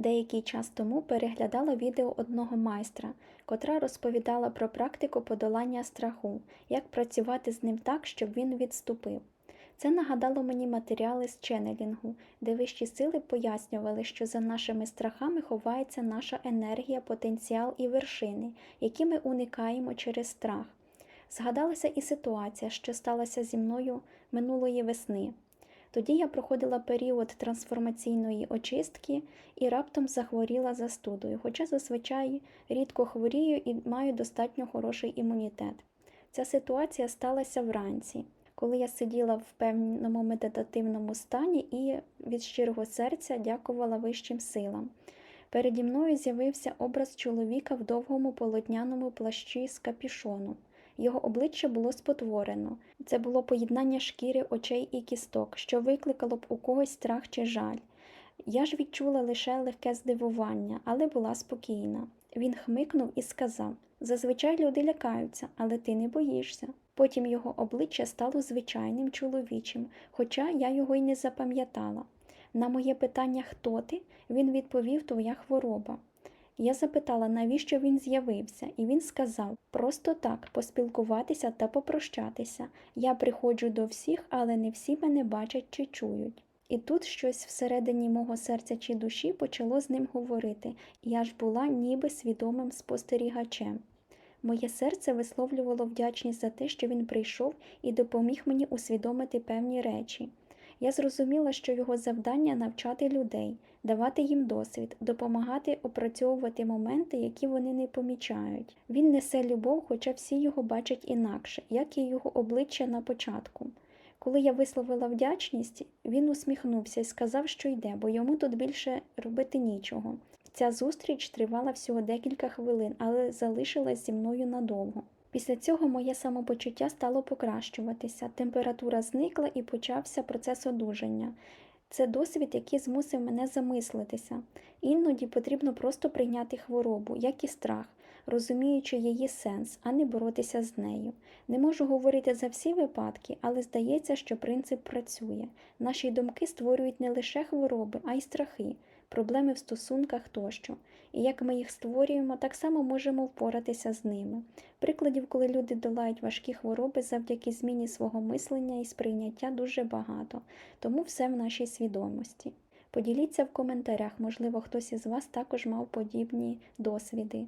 Деякий час тому переглядала відео одного майстра, котра розповідала про практику подолання страху, як працювати з ним так, щоб він відступив. Це нагадало мені матеріали з ченнелінгу, де вищі сили пояснювали, що за нашими страхами ховається наша енергія, потенціал і вершини, які ми уникаємо через страх. Згадалася і ситуація, що сталася зі мною минулої весни. Тоді я проходила період трансформаційної очистки і раптом захворіла застудою, хоча зазвичай рідко хворію і маю достатньо хороший імунітет. Ця ситуація сталася вранці, коли я сиділа в певному медитативному стані і від щирого серця дякувала вищим силам. Переді мною з'явився образ чоловіка в довгому полотняному плащі з капішону. Його обличчя було спотворено. Це було поєднання шкіри, очей і кісток, що викликало б у когось страх чи жаль. Я ж відчула лише легке здивування, але була спокійна. Він хмикнув і сказав: зазвичай люди лякаються, але ти не боїшся. Потім його обличчя стало звичайним чоловічим, хоча я його й не запам'ятала. На моє питання, хто ти, він відповів твоя хвороба. Я запитала, навіщо він з'явився, і він сказав просто так поспілкуватися та попрощатися. Я приходжу до всіх, але не всі мене бачать чи чують. І тут щось всередині мого серця чи душі почало з ним говорити, я ж була ніби свідомим спостерігачем. Моє серце висловлювало вдячність за те, що він прийшов і допоміг мені усвідомити певні речі. Я зрозуміла, що його завдання навчати людей, давати їм досвід, допомагати опрацьовувати моменти, які вони не помічають. Він несе любов, хоча всі його бачать інакше, як і його обличчя на початку. Коли я висловила вдячність, він усміхнувся і сказав, що йде, бо йому тут більше робити нічого. Ця зустріч тривала всього декілька хвилин, але залишилась зі мною надовго. Після цього моє самопочуття стало покращуватися, температура зникла і почався процес одужання. Це досвід, який змусив мене замислитися. Іноді потрібно просто прийняти хворобу, як і страх, розуміючи її сенс, а не боротися з нею. Не можу говорити за всі випадки, але здається, що принцип працює. Наші думки створюють не лише хвороби, а й страхи, проблеми в стосунках тощо. І як ми їх створюємо, так само можемо впоратися з ними. Прикладів, коли люди долають важкі хвороби завдяки зміні свого мислення і сприйняття дуже багато, тому все в нашій свідомості. Поділіться в коментарях, можливо, хтось із вас також мав подібні досвіди.